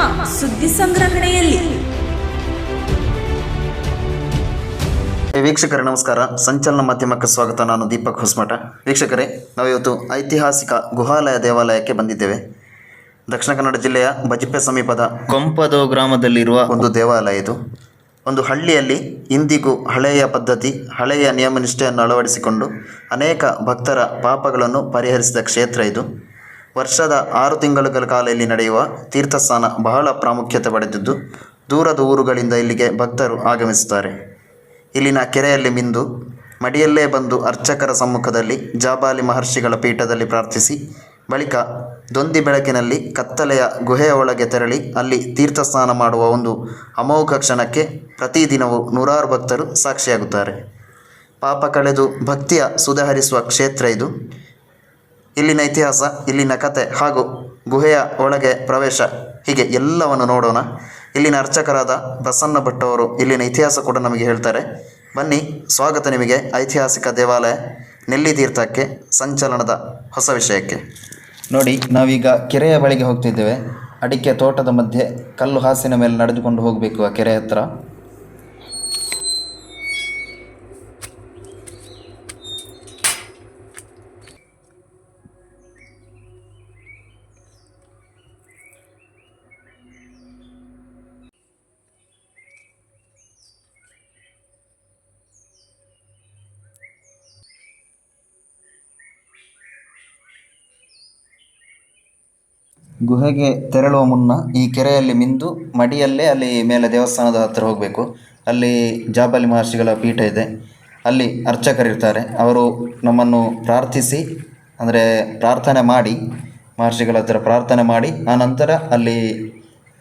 ನಮ್ಮ ಸುದ್ದಿ ಸಂಗ್ರಹಣೆಯಲ್ಲಿ. ವೀಕ್ಷಕರೇ ನಮಸ್ಕಾರ. ಸಂಚಲನ ಮಾಧ್ಯಮಕ್ಕೆ ಸ್ವಾಗತ. ನಾನು ದೀಪಕ್ ಹೊಸಮಠ. ವೀಕ್ಷಕರೇ ನಾವಿವತ್ತು ಐತಿಹಾಸಿಕ ಗುಹಾಲಯ ದೇವಾಲಯಕ್ಕೆ ಬಂದಿದ್ದೇವೆ. ದಕ್ಷಿಣ ಕನ್ನಡ ಜಿಲ್ಲೆಯ ಬಜಪೆ ಸಮೀಪದ ಕೊಂಪದೋ ಗ್ರಾಮದಲ್ಲಿರುವ ಒಂದು ದೇವಾಲಯ ಇದು. ಒಂದು ಹಳ್ಳಿಯಲ್ಲಿ ಇಂದಿಗೂ ಹಳೆಯ ಪದ್ಧತಿ ಹಳೆಯ ನಿಯಮನಿಷ್ಠೆಯನ್ನು ಅಳವಡಿಸಿಕೊಂಡು ಅನೇಕ ಭಕ್ತರ ಪಾಪಗಳನ್ನು ಪರಿಹರಿಸಿದ ಕ್ಷೇತ್ರ ಇದು. ವರ್ಷದ ಆರು ತಿಂಗಳುಗಳ ಕಾಲ ಇಲ್ಲಿ ನಡೆಯುವ ತೀರ್ಥಸ್ಥಾನ ಬಹಳ ಪ್ರಾಮುಖ್ಯತೆ ಪಡೆದಿದ್ದು, ದೂರದ ಊರುಗಳಿಂದ ಇಲ್ಲಿಗೆ ಭಕ್ತರು ಆಗಮಿಸುತ್ತಾರೆ. ಇಲ್ಲಿನ ಕೆರೆಯಲ್ಲಿ ಮಿಂದು, ಮಡಿಯಲ್ಲೇ ಬಂದು ಅರ್ಚಕರ ಸಮ್ಮುಖದಲ್ಲಿ ಜಾಬಾಲಿ ಮಹರ್ಷಿಗಳ ಪೀಠದಲ್ಲಿ ಪ್ರಾರ್ಥಿಸಿ, ಬಳಿಕ ದೊಂದಿ ಬೆಳಕಿನಲ್ಲಿ ಕತ್ತಲೆಯ ಗುಹೆಯ ಒಳಗೆ ತೆರಳಿ ಅಲ್ಲಿ ತೀರ್ಥಸ್ನಾನ ಮಾಡುವ ಒಂದು ಅಮೋಘ ಕ್ಷಣಕ್ಕೆ ಪ್ರತಿದಿನವೂ ನೂರಾರು ಭಕ್ತರು ಸಾಕ್ಷಿಯಾಗುತ್ತಾರೆ. ಪಾಪ ಕಳೆದು ಭಕ್ತಿಯ ಸುಧಾರಿಸುವ ಕ್ಷೇತ್ರ ಇದು. ಇಲ್ಲಿನ ಇತಿಹಾಸ, ಇಲ್ಲಿನ ಕತೆ ಹಾಗೂ ಗುಹೆಯ ಒಳಗೆ ಪ್ರವೇಶ, ಹೀಗೆ ಎಲ್ಲವನ್ನು ನೋಡೋಣ. ಇಲ್ಲಿನ ಅರ್ಚಕರಾದ ಪ್ರಸನ್ನ ಭಟ್ ಅವರು ಇಲ್ಲಿನ ಇತಿಹಾಸ ಕೂಡ ನಮಗೆ ಹೇಳ್ತಾರೆ. ಬನ್ನಿ, ಸ್ವಾಗತ ನಿಮಗೆ ಐತಿಹಾಸಿಕ ದೇವಾಲಯ ನೆಲ್ಲಿ ತೀರ್ಥಕ್ಕೆ ಸಂಚಲನದ ಹೊಸ ವಿಷಯಕ್ಕೆ. ನೋಡಿ, ನಾವೀಗ ಕೆರೆಯ ಬಳಿಗೆ ಹೋಗ್ತಿದ್ದೇವೆ. ಅಡಿಕೆ ತೋಟದ ಮಧ್ಯೆ ಕಲ್ಲು ಹಾಸಿನ ಮೇಲೆ ನಡೆದುಕೊಂಡು ಹೋಗಬೇಕು ಆ ಕೆರೆ ಹತ್ರ. ಗುಹೆಗೆ ತೆರಳುವ ಮುನ್ನ ಈ ಕೆರೆಯಲ್ಲಿ ಮಿಂದು ಮಡಿಯಲ್ಲೇ ಅಲ್ಲಿ ಮೇಲೆ ದೇವಸ್ಥಾನದ ಹತ್ತಿರ ಹೋಗಬೇಕು. ಅಲ್ಲಿ ಜಾಬಲಿ ಮಹರ್ಷಿಗಳ ಪೀಠ ಇದೆ. ಅಲ್ಲಿ ಅರ್ಚಕರಿರ್ತಾರೆ ಅವರು ನಮ್ಮನ್ನು ಪ್ರಾರ್ಥಿಸಿ, ಅಂದರೆ ಪ್ರಾರ್ಥನೆ ಮಾಡಿ, ಮಹರ್ಷಿಗಳ ಹತ್ರ ಪ್ರಾರ್ಥನೆ ಮಾಡಿ, ಆ ನಂತರ ಅಲ್ಲಿ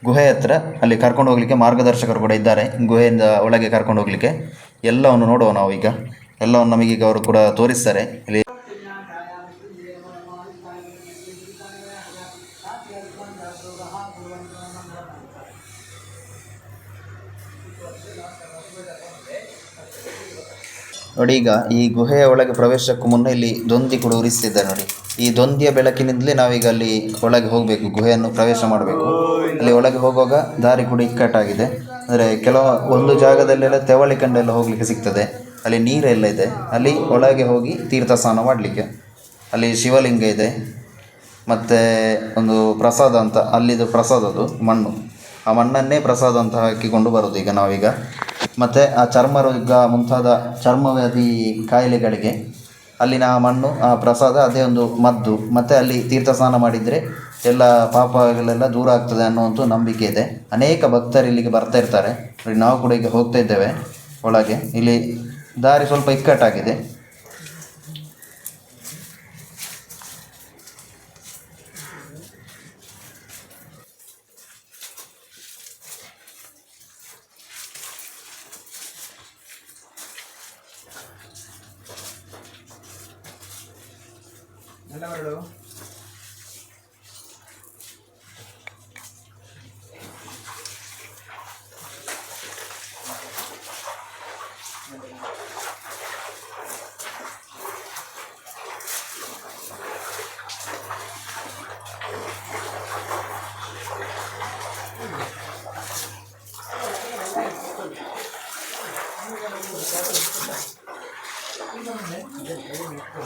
ಗುಹೆ ಹತ್ರ ಅಲ್ಲಿ ಕರ್ಕೊಂಡು ಹೋಗಲಿಕ್ಕೆ ಮಾರ್ಗದರ್ಶಕರು ಕೂಡ ಇದ್ದಾರೆ. ಗುಹೆಯಿಂದ ಒಳಗೆ ಕರ್ಕೊಂಡು ಹೋಗಲಿಕ್ಕೆ ಎಲ್ಲವನ್ನು ನೋಡುವ ನಾವು ಈಗ. ಎಲ್ಲವನ್ನು ನಮಗೀಗ ಅವರು ಕೂಡ ತೋರಿಸ್ತಾರೆ. ಇಲ್ಲಿ ನೋಡಿ ಈಗ ಈ ಗುಹೆಯ ಒಳಗೆ ಪ್ರವೇಶಕ್ಕೂ ಮುನ್ನ ಇಲ್ಲಿ ದೊಂದಿ ಕೂಡ ಉರಿಸ್ತಿದ್ದಾರೆ ನೋಡಿ. ಈ ದೊಂದಿಯ ಬೆಳಕಿನಿಂದಲೇ ನಾವೀಗ ಅಲ್ಲಿ ಒಳಗೆ ಹೋಗಬೇಕು, ಗುಹೆಯನ್ನು ಪ್ರವೇಶ ಮಾಡಬೇಕು. ಅಲ್ಲಿ ಒಳಗೆ ಹೋಗುವಾಗ ದಾರಿ ಕೂಡ ಇಕ್ಕಟ್ಟಾಗಿದೆ. ಅಂದರೆ ಕೆಲವು ಒಂದು ಜಾಗದಲ್ಲೆಲ್ಲ ತೆವಳಿ ಕಂಡೆಲ್ಲ ಹೋಗಲಿಕ್ಕೆ ಸಿಗ್ತದೆ. ಅಲ್ಲಿ ನೀರೆಲ್ಲ ಇದೆ. ಅಲ್ಲಿ ಒಳಗೆ ಹೋಗಿ ತೀರ್ಥ ಸ್ನಾನ ಮಾಡಲಿಕ್ಕೆ. ಅಲ್ಲಿ ಶಿವಲಿಂಗ ಇದೆ. ಮತ್ತು ಒಂದು ಪ್ರಸಾದ ಅಂತ, ಅಲ್ಲಿದು ಪ್ರಸಾದದು ಮಣ್ಣು. ಆ ಮಣ್ಣನ್ನೇ ಪ್ರಸಾದ ಅಂತ ಹಾಕಿಕೊಂಡು ಬರೋದು ಈಗ ನಾವೀಗ. ಮತ್ತು ಆ ಚರ್ಮ ರೋಗ ಮುಂತಾದ ಚರ್ಮವ್ಯಾಧಿ ಕಾಯಿಲೆಗಳಿಗೆ ಅಲ್ಲಿನ ಆ ಮಣ್ಣು, ಆ ಪ್ರಸಾದ, ಅದೇ ಒಂದು ಮದ್ದು. ಮತ್ತು ಅಲ್ಲಿ ತೀರ್ಥ ಸ್ನಾನ ಮಾಡಿದರೆ ಎಲ್ಲ ಪಾಪಗಳೆಲ್ಲ ದೂರ ಆಗ್ತದೆ ಅನ್ನೋವಂಥ ನಂಬಿಕೆ ಇದೆ. ಅನೇಕ ಭಕ್ತರು ಇಲ್ಲಿಗೆ ಬರ್ತಾ ಇರ್ತಾರೆ. ನಾವು ಕೂಡ ಈಗ ಹೋಗ್ತಾ ಇದ್ದೇವೆ ಒಳಗೆ. ಇಲ್ಲಿ ದಾರಿ ಸ್ವಲ್ಪ ಇಕ್ಕಟ್ಟಾಗಿದೆ.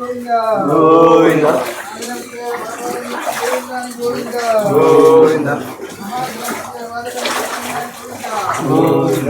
గోవింద గోవింద గోవింద గోవింద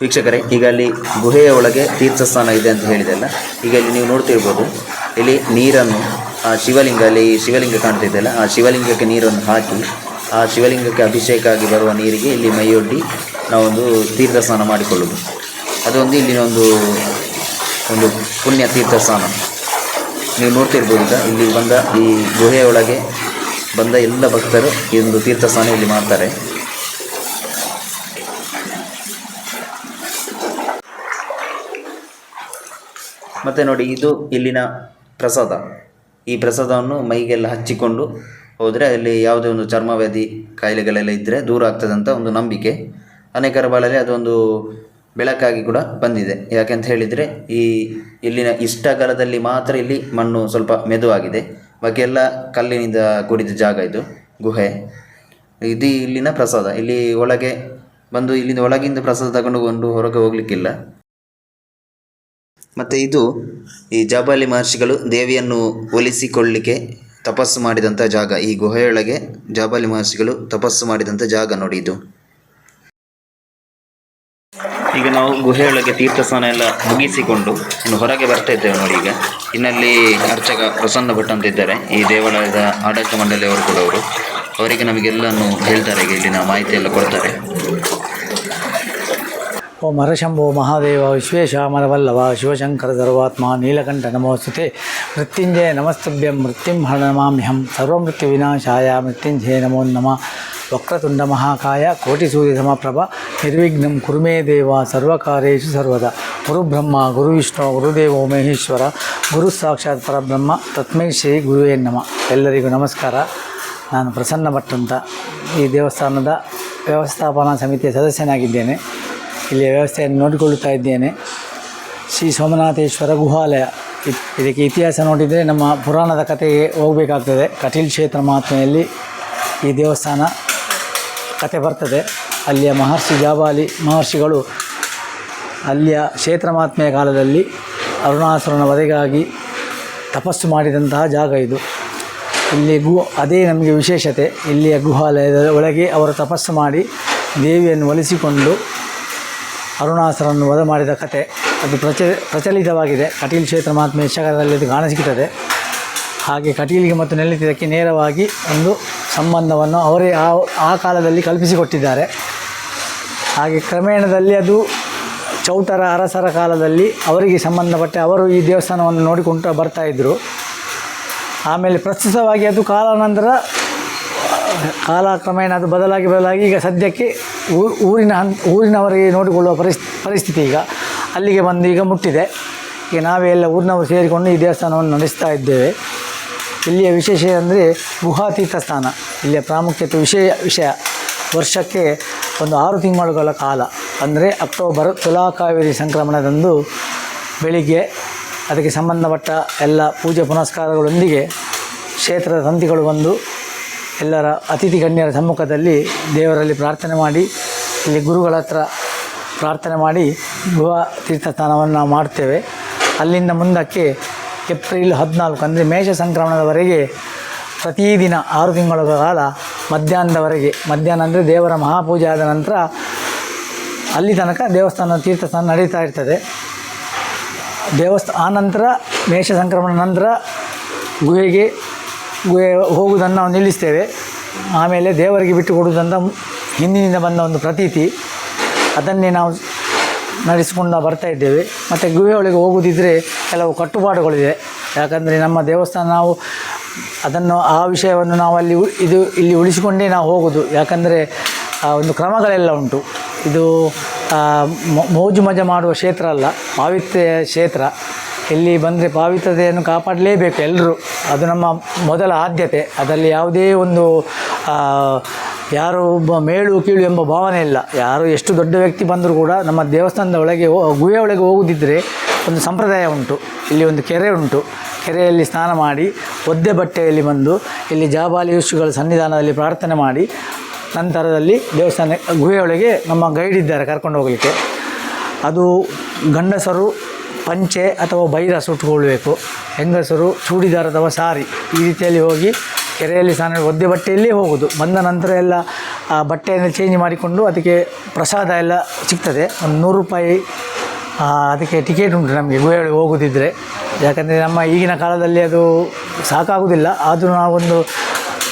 ವೀಕ್ಷಕರೇ, ಈಗ ಅಲ್ಲಿ ಗುಹೆಯ ಒಳಗೆ ತೀರ್ಥಸ್ಥಾನ ಇದೆ ಅಂತ ಹೇಳಿದೆಲ್ಲ. ಈಗ ಇಲ್ಲಿ ನೀವು ನೋಡ್ತಿರ್ಬೋದು ಇಲ್ಲಿ ನೀರನ್ನು, ಆ ಶಿವಲಿಂಗ, ಅಲ್ಲಿ ಶಿವಲಿಂಗ ಕಾಣ್ತಿದ್ದೆಲ್ಲ ಆ ಶಿವಲಿಂಗಕ್ಕೆ ನೀರನ್ನು ಹಾಕಿ, ಆ ಶಿವಲಿಂಗಕ್ಕೆ ಅಭಿಷೇಕ ಆಗಿ ಬರುವ ನೀರಿಗೆ ಇಲ್ಲಿ ಮೈಯೊಡ್ಡಿ ನಾವೊಂದು ತೀರ್ಥಸ್ನಾನ ಮಾಡಿಕೊಳ್ಳೋದು. ಅದೊಂದು ಇಲ್ಲಿನ ಒಂದು ಒಂದು ಪುಣ್ಯ ತೀರ್ಥಸ್ಥಾನ. ನೀವು ನೋಡ್ತಿರ್ಬೋದು ಈಗ, ಇಲ್ಲಿ ಬಂದ ಈ ಗುಹೆಯೊಳಗೆ ಬಂದ ಎಲ್ಲ ಭಕ್ತರು ಈ ಒಂದು ತೀರ್ಥಸ್ನಾನ ಇಲ್ಲಿ ಮಾಡ್ತಾರೆ. ಮತ್ತು ನೋಡಿ ಇದು ಇಲ್ಲಿನ ಪ್ರಸಾದ. ಈ ಪ್ರಸಾದವನ್ನು ಮೈಗೆಲ್ಲ ಹಚ್ಚಿಕೊಂಡು ಹೋದರೆ ಅಲ್ಲಿ ಯಾವುದೇ ಒಂದು ಚರ್ಮವ್ಯಾಧಿ ಕಾಯಿಲೆಗಳೆಲ್ಲ ಇದ್ದರೆ ದೂರ ಆಗ್ತದೆ ಅಂತ ಒಂದು ನಂಬಿಕೆ. ಅನೇಕರ ಬಾಳಲ್ಲಿ ಅದೊಂದು ಬೆಳಕಾಗಿ ಕೂಡ ಬಂದಿದೆ. ಯಾಕೆಂತ ಹೇಳಿದರೆ ಈ ಇಲ್ಲಿನ ಇಷ್ಟಗಾಲದಲ್ಲಿ ಮಾತ್ರ ಇಲ್ಲಿ ಮಣ್ಣು ಸ್ವಲ್ಪ ಮೆದುವಾಗಿದೆ ಬಾಕಿ ಎಲ್ಲ ಕಲ್ಲಿನಿಂದ ಕೂಡಿದ ಜಾಗ ಇದು, ಗುಹೆ. ಇದು ಇಲ್ಲಿನ ಪ್ರಸಾದ. ಇಲ್ಲಿ ಒಳಗೆ ಬಂದು ಇಲ್ಲಿಂದ ಒಳಗಿಂದ ಪ್ರಸಾದ ತಗೊಂಡು ಹೊರಗೆ ಹೋಗ್ಲಿಕ್ಕಿಲ್ಲ. ಮತ್ತು ಇದು ಈ ಜಾಬಾಲಿ ಮಹರ್ಷಿಗಳು ದೇವಿಯನ್ನು ಒಲಿಸಿಕೊಳ್ಳಿಕ್ಕೆ ತಪಸ್ಸು ಮಾಡಿದಂಥ ಜಾಗ. ಈ ಗುಹೆಯೊಳಗೆ ಜಾಬಾಲಿ ಮಹರ್ಷಿಗಳು ತಪಸ್ಸು ಮಾಡಿದಂಥ ಜಾಗ ನೋಡಿ ಇದು. ಈಗ ನಾವು ಗುಹೆಯೊಳಗೆ ತೀರ್ಥ ಸ್ನಾನ ಎಲ್ಲ ಮುಗಿಸಿಕೊಂಡು ಇನ್ನು ಹೊರಗೆ ಬರ್ತಾ ಇದ್ದೇವೆ ನೋಡಿ ಈಗ. ಇನ್ನಲ್ಲಿ ಅರ್ಚಕ ಪ್ರಸನ್ನ ಭಟ್ ಅಂತ ಇದ್ದಾರೆ. ಈ ದೇವಾಲಯದ ಆಡಳಿತ ಮಂಡಳಿಯವರು ಕೂಡ ಅವರು. ಅವರಿಗೆ ನಮಗೆಲ್ಲನೂ ಹೇಳ್ತಾರೆ ಈಗ ಇಲ್ಲಿನ ಮಾಹಿತಿ ಎಲ್ಲ ಕೊಡ್ತಾರೆ. ಓಂ ಹರಶಂಭೋ ಮಹಾದೇವ ವಿಶ್ವೇಶಾಮರವಲ್ಲವ ಶಿವಶಂಕರ ಸರ್ವಾತ್ಮ, ನೀಲಕಂಠ ನಮೋಸ್ತುತೆ. ಮೃತ್ಯುಂಜಯ ನಮಸ್ತಭ್ಯಂ, ಮೃತ್ಯುಂ ಹರಣಮಾಮ್ಯಹಂ ಸರ್ವಮೃತ್ಯು ವಿನಾಶಾಯ, ಮೃತ್ಯುಂಜಯ ನಮೋ ನಮ. ವಕ್ರತುಂಡ ಮಹಾಕಾಯ ಕೋಟಿಸೂರ್ಯ ಸಮಪ್ರಭ, ನಿರ್ವಿಘ್ನಂ ಕುರುಮೇ ದೇವ, ಸರ್ವಕಾರೇಶು ಸರ್ವದ. ಗುರುಬ್ರಹ್ಮ, ಗುರುವಿಷ್ಣು, ಗುರುದೇವೋ ಮಹೇಶ್ವರ, ಗುರು ಸಾಕ್ಷಾತ್ ಪರಬ್ರಹ್ಮ, ತತ್ಮೈ ಶ್ರೀ ಗುರುವೇ ನಮ. ಎಲ್ಲರಿಗೂ ನಮಸ್ಕಾರ. ನಾನು ಪ್ರಸನ್ನ ಭಟ್ ಅಂತ ಈ ದೇವಸ್ಥಾನದ ವ್ಯವಸ್ಥಾಪನಾ ಸಮಿತಿಯ ಸದಸ್ಯನಾಗಿದ್ದೇನೆ. ಇಲ್ಲಿಯ ವ್ಯವಸ್ಥೆಯನ್ನು ನೋಡಿಕೊಳ್ಳುತ್ತಾ ಇದ್ದೇನೆ. ಶ್ರೀ ಸೋಮನಾಥೇಶ್ವರ ಗುಹಾಲಯ. ಇದ್- ಇದಕ್ಕೆ ಇತಿಹಾಸ ನೋಡಿದರೆ ನಮ್ಮ ಪುರಾಣದ ಕಥೆಗೆ ಹೋಗಬೇಕಾಗ್ತದೆ. ಕಟೀಲ್ ಕ್ಷೇತ್ರ ಮಹಾತ್ಮೆಯಲ್ಲಿ ಈ ದೇವಸ್ಥಾನ ಕತೆ ಬರ್ತದೆ. ಅಲ್ಲಿಯ ಮಹರ್ಷಿ ಜಾಬಾಲಿ ಮಹರ್ಷಿಗಳು ಅಲ್ಲಿಯ ಕ್ಷೇತ್ರ ಮಹಾತ್ಮೆಯ ಕಾಲದಲ್ಲಿ ಅರುಣಾಸುರನ ವಧೆಗಾಗಿ ತಪಸ್ಸು ಮಾಡಿದಂತಹ ಜಾಗ ಇದು. ಇಲ್ಲಿ ಗು, ಅದೇ ನಮಗೆ ವಿಶೇಷತೆ. ಇಲ್ಲಿಯ ಗುಹಾಲಯದ ಒಳಗೆ ಅವರು ತಪಸ್ಸು ಮಾಡಿ ದೇವಿಯನ್ನು ಒಲಿಸಿಕೊಂಡು ಅರುಣಾಸುರನ್ನು ವಧ ಮಾಡಿದ ಕತೆ ಅದು ಪ್ರಚ, ಪ್ರಚಲಿತವಾಗಿದೆ. ಕಟೀಲ್ ಕ್ಷೇತ್ರ ಮಹಾತ್ಮೆ ಯಕ್ಷಗಾನದಲ್ಲಿ ಅದು ಕಾಣಸಿಗುತ್ತದೆ ಹಾಗೆ ಕಟೀಲಿಗೆ ಮತ್ತು ನೆಲ್ಲಿದ್ದಕ್ಕೆ ನೇರವಾಗಿ ಒಂದು ಸಂಬಂಧವನ್ನು ಅವರೇ ಆ ಆ ಕಾಲದಲ್ಲಿ ಕಲ್ಪಿಸಿಕೊಟ್ಟಿದ್ದಾರೆ. ಹಾಗೆ ಕ್ರಮೇಣದಲ್ಲಿ ಅದು ಚೌಟರ ಅರಸರ ಕಾಲದಲ್ಲಿ ಅವರಿಗೆ ಸಂಬಂಧಪಟ್ಟ ಅವರು ಈ ದೇವಸ್ಥಾನವನ್ನು ನೋಡಿಕೊಂಡು ಬರ್ತಾ ಇದ್ದರು ಆಮೇಲೆ ಪ್ರಸ್ತುತವಾಗಿ ಅದು ಕಾಲಾನಂತರ ಕಾಲ ಕ್ರಮೇಣ ಅದು ಬದಲಾಗಿ ಬದಲಾಗಿ ಈಗ ಸದ್ಯಕ್ಕೆ ಊರಿನ ಊರಿನವರಿಗೆ ನೋಡಿಕೊಳ್ಳುವ ಪರಿಸ್, ಪರಿಸ್ಥಿತಿ ಈಗ ಅಲ್ಲಿಗೆ ಬಂದು ಈಗ ಮುಟ್ಟಿದೆ. ಈಗ ನಾವೇ ಎಲ್ಲ ಊರಿನವರು ಸೇರಿಕೊಂಡು ಈ ದೇವಸ್ಥಾನವನ್ನು ನಡೆಸ್ತಾ ಇದ್ದೇವೆ. ಇಲ್ಲಿಯ ವಿಶೇಷ ಅಂದರೆ ಗುಹಾತೀರ್ಥ ಸ್ಥಾನ ಇಲ್ಲಿಯ ಪ್ರಾಮುಖ್ಯತೆ ವಿಷಯ ವಿಷಯ. ವರ್ಷಕ್ಕೆ ಒಂದು ಆರು ತಿಂಗಳುಗಳ ಕಾಲ. ಅಂದರೆ ಅಕ್ಟೋಬರ್ ತುಲಾಕಾವೇರಿ ಸಂಕ್ರಮಣದಂದು ಬೆಳಿಗ್ಗೆ ಅದಕ್ಕೆ ಸಂಬಂಧಪಟ್ಟ ಎಲ್ಲ ಪೂಜೆ ಪುನಸ್ಕಾರಗಳೊಂದಿಗೆ ಕ್ಷೇತ್ರದ ತಂತಿಗಳು ಬಂದು ಎಲ್ಲರ ಅತಿಥಿ ಗಣ್ಯರ ಸಮ್ಮುಖದಲ್ಲಿ ದೇವರಲ್ಲಿ ಪ್ರಾರ್ಥನೆ ಮಾಡಿ, ಇಲ್ಲಿ ಗುರುಗಳ ಹತ್ರ ಪ್ರಾರ್ಥನೆ ಮಾಡಿ ಗುಹ ತೀರ್ಥಸ್ಥಾನವನ್ನು ನಾವು ಮಾಡ್ತೇವೆ. ಅಲ್ಲಿಂದ ಮುಂದಕ್ಕೆ ಏಪ್ರಿಲ್ ಹದಿನಾಲ್ಕು ಅಂದರೆ ಮೇಷ ಸಂಕ್ರಮಣದವರೆಗೆ ಪ್ರತಿದಿನ ಆರು ತಿಂಗಳ ಕಾಲ ಮಧ್ಯಾಹ್ನದವರೆಗೆ. ಮಧ್ಯಾಹ್ನ ಅಂದರೆ ದೇವರ ಮಹಾಪೂಜೆ ಆದ ನಂತರ ಅಲ್ಲಿ ತನಕ ದೇವಸ್ಥಾನ ತೀರ್ಥಸ್ಥಾನ ನಡೀತಾ ಇರ್ತದೆ. ದೇವಸ್ಥಾನ ಆ ನಂತರ ಮೇಷ ಸಂಕ್ರಮಣ ನಂತರ ಗುಹೆಗೆ ಗುಹೆ ಹೋಗುವುದನ್ನು ನಾವು ನಿಲ್ಲಿಸ್ತೇವೆ. ಆಮೇಲೆ ದೇವರಿಗೆ ಬಿಟ್ಟು ಕೊಡುವುದಂತ ಹಿಂದಿನಿಂದ ಬಂದ ಒಂದು ಪ್ರತೀತಿ. ಅದನ್ನೇ ನಾವು ನಡೆಸಿಕೊಂಡು ಬರ್ತಾ ಇದ್ದೇವೆ. ಮತ್ತು ಗುಹೆ ಒಳಗೆ ಹೋಗುವುದಿದ್ದರೆ ಕೆಲವು ಕಟ್ಟುಪಾಡುಗಳಿವೆ ಯಾಕಂದರೆ ನಮ್ಮ ದೇವಸ್ಥಾನ ನಾವು ಅದನ್ನು, ಆ ವಿಷಯವನ್ನು ನಾವು ಅಲ್ಲಿ ಇದು ಇಲ್ಲಿ ಉಳಿಸಿಕೊಂಡೇ ನಾವು ಹೋಗೋದು. ಯಾಕಂದರೆ, ಆ, ಒಂದು ಕ್ರಮಗಳೆಲ್ಲ ಉಂಟು. ಇದು ಮೋಜು ಮಜಾ ಮಾಡುವ ಕ್ಷೇತ್ರ ಅಲ್ಲ, ಪಾವಿತ್ರ್ಯ ಕ್ಷೇತ್ರ. ಇಲ್ಲಿ ಬಂದರೆ ಪಾವಿತ್ರತೆಯನ್ನು ಕಾಪಾಡಲೇಬೇಕು ಎಲ್ಲರೂ ಅದು ನಮ್ಮ ಮೊದಲ ಆದ್ಯತೆ. ಅದರಲ್ಲಿ ಯಾವುದೇ ಒಂದು ಯಾರು ಒಬ್ಬ ಮೇಳು ಕೀಳು ಎಂಬ ಭಾವನೆ ಇಲ್ಲ. ಯಾರು ಎಷ್ಟು ದೊಡ್ಡ ವ್ಯಕ್ತಿ ಬಂದರೂ ಕೂಡ ನಮ್ಮ ದೇವಸ್ಥಾನದ ಒಳಗೆ ಗುಹೆ ಒಳಗೆ ಹೋಗುದಿದ್ದರೆ ಒಂದು ಸಂಪ್ರದಾಯ ಉಂಟು. ಇಲ್ಲಿ ಒಂದು ಕೆರೆ ಉಂಟು. ಕೆರೆಯಲ್ಲಿ ಸ್ನಾನ ಮಾಡಿ, ಒದ್ದೆ ಬಟ್ಟೆಯಲ್ಲಿ ಬಂದು, ಇಲ್ಲಿ ಜಾಬಾಲಿ ಋಷಿಗಳ ಸನ್ನಿಧಾನದಲ್ಲಿ ಪ್ರಾರ್ಥನೆ ಮಾಡಿ, ನಂತರದಲ್ಲಿ ದೇವಸ್ಥಾನ ಗುಹೆಯೊಳಗೆ ನಮ್ಮ ಗೈಡ್ ಇದ್ದಾರೆ ಕರ್ಕೊಂಡು ಹೋಗಲಿಕ್ಕೆ. ಅದು ಗಂಡಸರು ಪಂಚೆ ಅಥವಾ ಬೈರ ಸುಟ್ಕೊಳ್ಬೇಕು ಹೆಂಗಸರು ಚೂಡಿದಾರ್ ಅಥವಾ ಸಾರಿ ಈ ರೀತಿಯಲ್ಲಿ ಹೋಗಿ ಕೆರೆಯಲ್ಲಿ ಸ್ನಾನ ಒದ್ದೆ ಬಟ್ಟೆಯಲ್ಲೇ ಹೋಗೋದು. ಬಂದ ನಂತರ ಎಲ್ಲ ಆ ಬಟ್ಟೆಯನ್ನು ಚೇಂಜ್ ಮಾಡಿಕೊಂಡು ಅದಕ್ಕೆ ಪ್ರಸಾದ ಎಲ್ಲ ಸಿಗ್ತದೆ. ಒಂದು ನೂರು ರೂಪಾಯಿ ಅದಕ್ಕೆ ಟಿಕೆಟ್ ಉಂಟು ನಮಗೆ ಗುಹೆಯಲ್ಲಿ ಹೋಗೋದಿದ್ದರೆ ಯಾಕಂದರೆ ನಮ್ಮ ಈಗಿನ ಕಾಲದಲ್ಲಿ ಅದು ಸಾಕಾಗೋದಿಲ್ಲ. ಆದರೂ ನಾವೊಂದು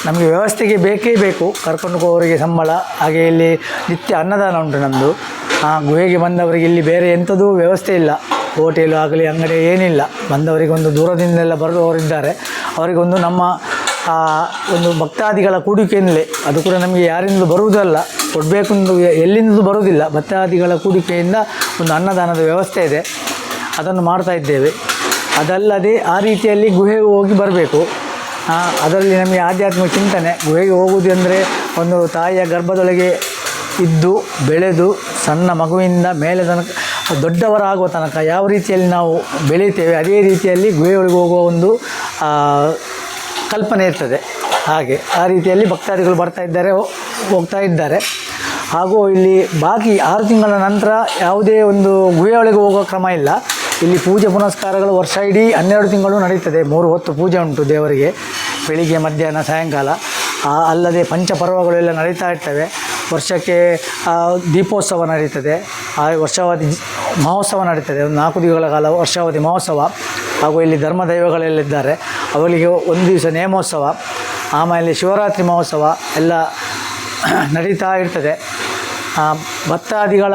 ನಮಗೆ ವ್ಯವಸ್ಥೆಗೆ ಬೇಕೇ ಬೇಕು. ಕರ್ಕೊಂಡು ಹೋಗೋರಿಗೆ ಸಂಬಳ, ಹಾಗೆ ಇಲ್ಲಿ ನಿತ್ಯ ಅನ್ನದಾನ ಉಂಟು ನಮ್ಮದು ಗುಹೆಗೆ ಬಂದವರಿಗೆ ಇಲ್ಲಿ ಬೇರೆ ಎಂಥದೂ ವ್ಯವಸ್ಥೆ ಇಲ್ಲ. ಹೋಟೆಲು ಆಗಲಿ ಅಂಗಡಿ ಏನಿಲ್ಲ. ಬಂದವರಿಗೆ ಒಂದು ದೂರದಿಂದೆಲ್ಲ ಬರುವವರಿದ್ದಾರೆ. ಅವರಿಗೊಂದು ನಮ್ಮ ಒಂದು ಭಕ್ತಾದಿಗಳ ಕೂಡಿಕೆಯಿಂದಲೇ. ಅದು ಕೂಡ ನಮಗೆ ಯಾರಿಂದಲೂ ಬರುವುದಲ್ಲ. ಕೊಡಬೇಕು ಎಲ್ಲಿಂದಲೂ ಬರುವುದಿಲ್ಲ. ಭಕ್ತಾದಿಗಳ ಕೂಡಿಕೆಯಿಂದ ಒಂದು ಅನ್ನದಾನದ ವ್ಯವಸ್ಥೆ ಇದೆ. ಅದನ್ನು ಮಾಡ್ತಾ ಇದ್ದೇವೆ. ಅದಲ್ಲದೆ ಆ ರೀತಿಯಲ್ಲಿ ಗುಹೆಗೆ ಹೋಗಿ ಬರಬೇಕು. ಅದರಲ್ಲಿ ನಮಗೆ ಆಧ್ಯಾತ್ಮಿಕ ಚಿಂತನೆ. ಗುಹೆಗೆ ಹೋಗುವುದು ಅಂದರೆ ಒಂದು ತಾಯಿಯ ಗರ್ಭದೊಳಗೆ ಇದ್ದು, ಬೆಳೆದು, ಸಣ್ಣ ಮಗುವಿಂದ ಮೇಲೆ ತನಕ ದೊಡ್ಡವರಾಗುವ ತನಕ ಯಾವ ರೀತಿಯಲ್ಲಿ ನಾವು ಬೆಳೀತೇವೆ ಅದೇ ರೀತಿಯಲ್ಲಿ ಗುಹೆಯೊಳಗೆ ಹೋಗುವ ಒಂದು ಕಲ್ಪನೆ ಇರ್ತದೆ. ಹಾಗೆ ಆ ರೀತಿಯಲ್ಲಿ ಭಕ್ತಾದಿಗಳು ಬರ್ತಾ ಇದ್ದಾರೆ ಹೋಗ್ತಾ ಇದ್ದಾರೆ. ಹಾಗೂ ಇಲ್ಲಿ ಬಾಕಿ ಆರು ತಿಂಗಳ ನಂತರ ಯಾವುದೇ ಒಂದು ಗುಹೆಯೊಳಗೆ ಹೋಗೋ ಕ್ರಮ ಇಲ್ಲ. ಇಲ್ಲಿ ಪೂಜೆ ಪುನಸ್ಕಾರಗಳು ವರ್ಷ ಇಡೀ ಹನ್ನೆರಡು ತಿಂಗಳು ನಡೀತದೆ. ಮೂರು ಹೊತ್ತು ಪೂಜೆ ಉಂಟು ದೇವರಿಗೆ. ಬೆಳಿಗ್ಗೆ, ಮಧ್ಯಾಹ್ನ, ಸಾಯಂಕಾಲ. ಅಲ್ಲದೆ ಪಂಚಪರ್ವಗಳೆಲ್ಲ ನಡೀತಾ ಇರ್ತವೆ. ವರ್ಷಕ್ಕೆ ದೀಪೋತ್ಸವ ನಡೀತದೆ. ಆ ವರ್ಷಾವಧಿ ಮಹೋತ್ಸವ ನಡೀತದೆ. ಒಂದು ನಾಲ್ಕು ದಿನಗಳ ಕಾಲ ವರ್ಷಾವಧಿ ಮಹೋತ್ಸವ. ಹಾಗೂ ಇಲ್ಲಿ ಧರ್ಮ ದೈವಗಳಲ್ಲಿದ್ದಾರೆ. ಅವರಿಗೆ ಒಂದು ದಿವಸ ನೇಮೋತ್ಸವ. ಆಮೇಲೆ ಶಿವರಾತ್ರಿ ಮಹೋತ್ಸವ ಎಲ್ಲ ನಡೀತಾ ಇರ್ತದೆ. ಆ, ಭಕ್ತಾದಿಗಳ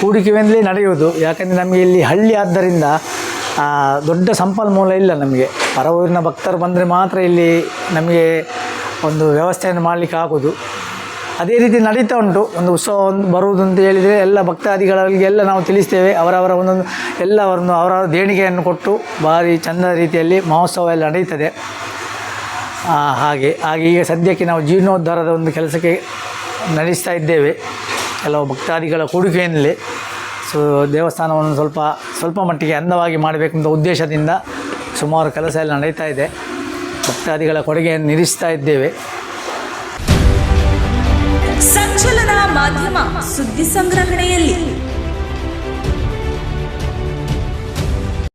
ಹೂಡಿಕೆಯಿಂದಲೇ ನಡೆಯುವುದು. ಯಾಕೆಂದರೆ ನಮಗೆ ಇಲ್ಲಿ ಹಳ್ಳಿ ಆದ್ದರಿಂದ ದೊಡ್ಡ ಸಂಪನ್ಮೂಲ ಇಲ್ಲ ನಮಗೆ. ಪರವೂರಿನ ಭಕ್ತರು ಬಂದರೆ ಮಾತ್ರ ಇಲ್ಲಿ ನಮಗೆ ಒಂದು ವ್ಯವಸ್ಥೆಯನ್ನು ಮಾಡಲಿಕ್ಕೆ ಆಗೋದು. ಅದೇ ರೀತಿ ನಡೀತಾ ಉಂಟು. ಒಂದು ಉತ್ಸವ ಒಂದು ಬರುವುದು ಅಂತ ಹೇಳಿದರೆ ಎಲ್ಲ ಭಕ್ತಾದಿಗಳಿಗೆಲ್ಲ ನಾವು ತಿಳಿಸ್ತೇವೆ. ಅವರವರ ಒಂದೊಂದು ಎಲ್ಲವರನ್ನು ಅವರ ದೇಣಿಗೆಯನ್ನು ಕೊಟ್ಟು ಭಾರಿ ಚಂದ ರೀತಿಯಲ್ಲಿ ಮಹೋತ್ಸವ ಎಲ್ಲ ನಡೀತದೆ ಹಾಗೆ ಹಾಗೆ ಈಗ ಸದ್ಯಕ್ಕೆ ನಾವು ಜೀರ್ಣೋದ್ಧಾರದ ಒಂದು ಕೆಲಸಕ್ಕೆ ನಡೆಸ್ತಾ ಇದ್ದೇವೆ. ಕೆಲವು ಭಕ್ತಾದಿಗಳ ಕೊಡುಗೆಯಿಂದಲೇ ಸೊ, ದೇವಸ್ಥಾನವನ್ನು ಸ್ವಲ್ಪ ಸ್ವಲ್ಪ ಮಟ್ಟಿಗೆ ಅಂದವಾಗಿ ಮಾಡಬೇಕೆಂಬ ಉದ್ದೇಶದಿಂದ ಸುಮಾರು ಕೆಲಸ ಎಲ್ಲ ನಡೀತಾ ಇದೆ. ಭಕ್ತಾದಿಗಳ ಕೊಡುಗೆಯನ್ನು ನಿಲ್ಲಿಸ್ತಾ ಇದ್ದೇವೆ. ಮಾಧ್ಯಮ ಸುದ್ದಿ ಸಂಗ್ರಹಣೆಯಲ್ಲಿ.